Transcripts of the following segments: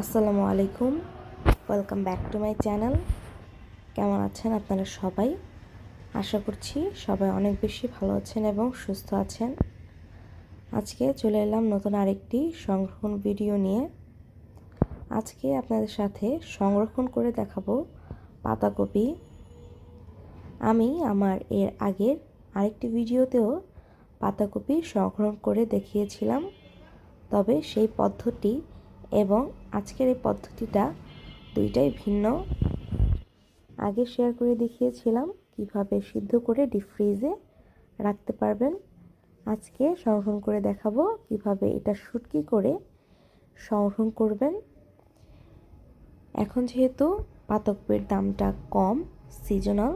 আসসালামু আলাইকুম। Welcome back to my channel কেমন আছেন আপনারা সবাই? আশা করছি সবাই অনেক বেশি ভালো আছেন এবং সুস্থ আছেন। আজকে চলে এলাম নতুন আরেকটি সংরক্ষণ ভিডিও নিয়ে। আজকে আপনাদের সাথে সংরক্ষণ করে দেখাবো পাতাকপি। আমি আমার এর আগের আরেকটি ভিডিওতেও পাতাকপি সংরক্ষণ করে দেখিয়েছিলাম। তবে সেই পদ্ধতি এবং আজকের এই পদ্ধতিটা দুইটাই ভিন্ন। আগে শেয়ার করে দেখিয়েছিলাম কীভাবে সিদ্ধ করে ডিপ ফ্রিজে রাখতে পারবেন। আজকে সংরক্ষণ করে দেখাবো কীভাবে এটা শুটকি করে সংরক্ষণ করবেন। এখন যেহেতু পাতকপির দামটা কম সিজনাল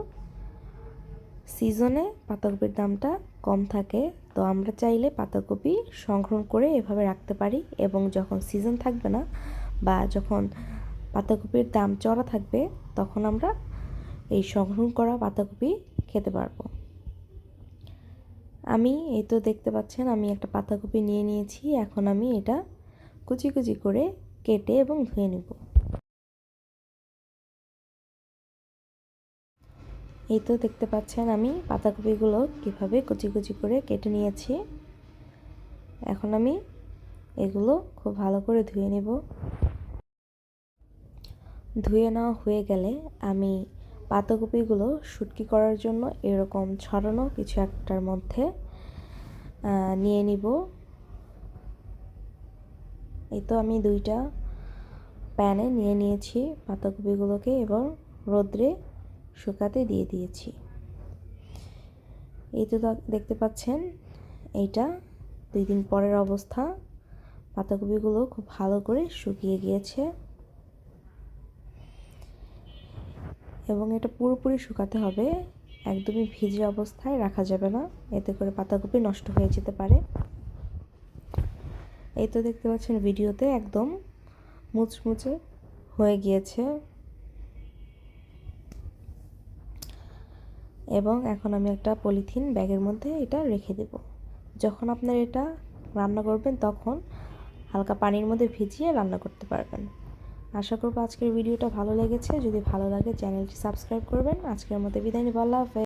সিজনে পাতাকপির দামটা কম থাকে, তো আমরা চাইলে পাতাকপি সংরক্ষণ করে এভাবে রাখতে পারি এবং যখন সিজন থাকবে না বা যখন পাতাকপির দাম চড়া থাকবে, তখন আমরা এই সংরক্ষণ করা পাতাকপি খেতে পারব। আমি, এই তো দেখতে পাচ্ছেন, আমি একটা পাতাকপি নিয়ে নিয়েছি, এখন আমি এটা কুচি কুচি করে কেটে এবং ধুয়ে নেব। এই তো দেখতে পাচ্ছেন আমি পাতাকপিগুলো কীভাবে কুচি কুচি করে কেটে নিয়েছি। এখন আমি এগুলো খুব ভালো করে ধুয়ে নেব। ধুয়ে নেওয়া হয়ে গেলে আমি পাতাকপিগুলো শুটকি করার জন্য এরকম ছড়ানো কিছু একটার মধ্যে নিয়ে নিব। এই তো আমি দুইটা প্যানে নিয়ে নিয়েছি পাতাকপিগুলোকে এবং রোদ্রে শুকাতে দিয়ে দিয়েছি। এই তো দেখতে পাচ্ছেন, এইটা দুই দিন পরের অবস্থা। পাতাকপিগুলো খুব ভালো করে শুকিয়ে গিয়েছে। এবং এটা পুরোপুরি শুকাতে হবে। একদমই ভিজে অবস্থায় রাখা যাবে না। এতে করে পাতাকপি নষ্ট হয়ে যেতে পারে। এই তো দেখতে পাচ্ছেন, ভিডিওতে একদম মুচমুচে হয়ে গিয়েছে। এবং এখন আমি একটা পলিথিন ব্যাগের মধ্যে এটা রেখে দেব। যখন আপনার এটা রান্না করবেন তখন হালকা পানির মধ্যে ভিজিয়ে রান্না করতে পারবেন। আশা করব আজকের ভিডিওটা ভালো লেগেছে। যদি ভালো লাগে চ্যানেলটি সাবস্ক্রাইব করবেন। আজকের মতো বিদায় নিব। হাফেজ।